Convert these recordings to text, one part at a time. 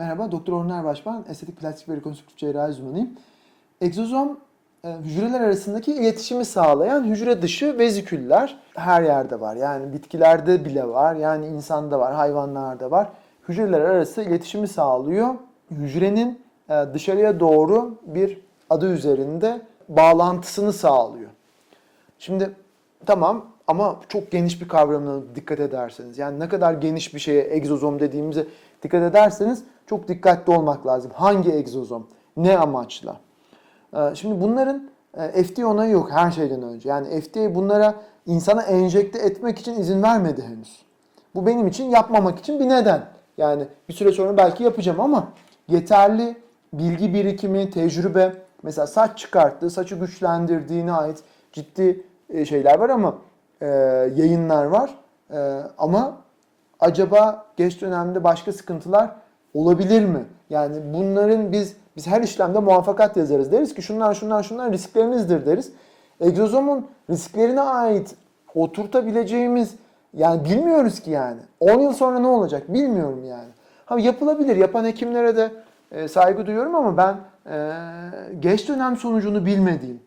Merhaba, Doktor Orhun Erbaş ben. Estetik plastik ve rekonstrüktif cerrahi uzmanıyım. Egzozom e, hücreler arasındaki iletişimi sağlayan hücre dışı veziküller her yerde var. Yani bitkilerde bile var, yani insanda var, hayvanlarda var. Hücreler arası iletişimi sağlıyor. Hücrenin e, dışarıya doğru bir adı üzerinde bağlantısını sağlıyor. Şimdi tamam ama çok geniş bir kavramına dikkat ederseniz yani ne kadar geniş bir şeye egzozom dediğimize dikkat ederseniz çok dikkatli olmak lazım. Hangi egzozom? Ne amaçla? Ee, Şimdi bunların e, FDA onayı yok her şeyden önce. Yani FDA bunlara insana enjekte etmek için izin vermedi henüz. Bu benim için yapmamak için bir neden. Yani bir süre sonra belki yapacağım ama yeterli bilgi birikimi, tecrübe, mesela saç çıkarttığı, saçı güçlendirdiğine ait ciddi e, şeyler var ama e, yayınlar var. E, ama acaba geç dönemde başka sıkıntılar olabilir mi? Yani bunların biz biz her işlemde muvaffakat yazarız. Deriz ki şunlar şunlar şunlar risklerinizdir deriz. Egzozomun risklerine ait oturtabileceğimiz yani bilmiyoruz ki yani. 10 yıl sonra ne olacak bilmiyorum yani. Ha yapılabilir. Yapan hekimlere de e, saygı duyuyorum ama ben e, geç dönem sonucunu bilmediğim,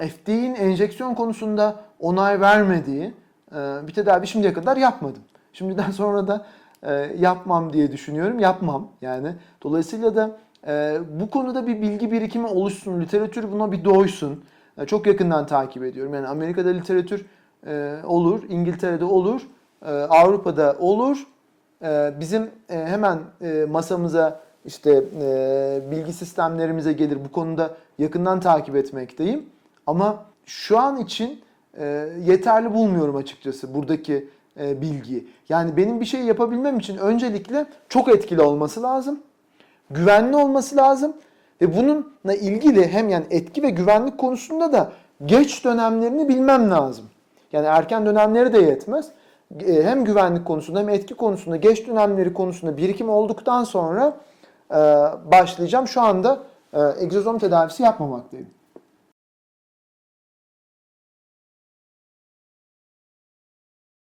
e, FDA'nin enjeksiyon konusunda onay vermediği e, bir tedavi şimdiye kadar yapmadım. Şimdiden sonra da e, yapmam diye düşünüyorum. Yapmam yani. Dolayısıyla da e, bu konuda bir bilgi birikimi oluşsun, literatür buna bir doysun. Çok yakından takip ediyorum. Yani Amerika'da literatür olur, İngiltere'de olur, Avrupa'da olur. Bizim hemen masamıza işte bilgi sistemlerimize gelir. Bu konuda yakından takip etmekteyim. Ama şu an için e, yeterli bulmuyorum açıkçası buradaki e, bilgiyi. Yani benim bir şey yapabilmem için öncelikle çok etkili olması lazım. Güvenli olması lazım. Ve bununla ilgili hem yani etki ve güvenlik konusunda da geç dönemlerini bilmem lazım. Yani erken dönemleri de yetmez. E, Hem güvenlik konusunda hem etki konusunda geç dönemleri konusunda birikim olduktan sonra e, başlayacağım. Şu anda e, egzozom tedavisi yapmamaktayım.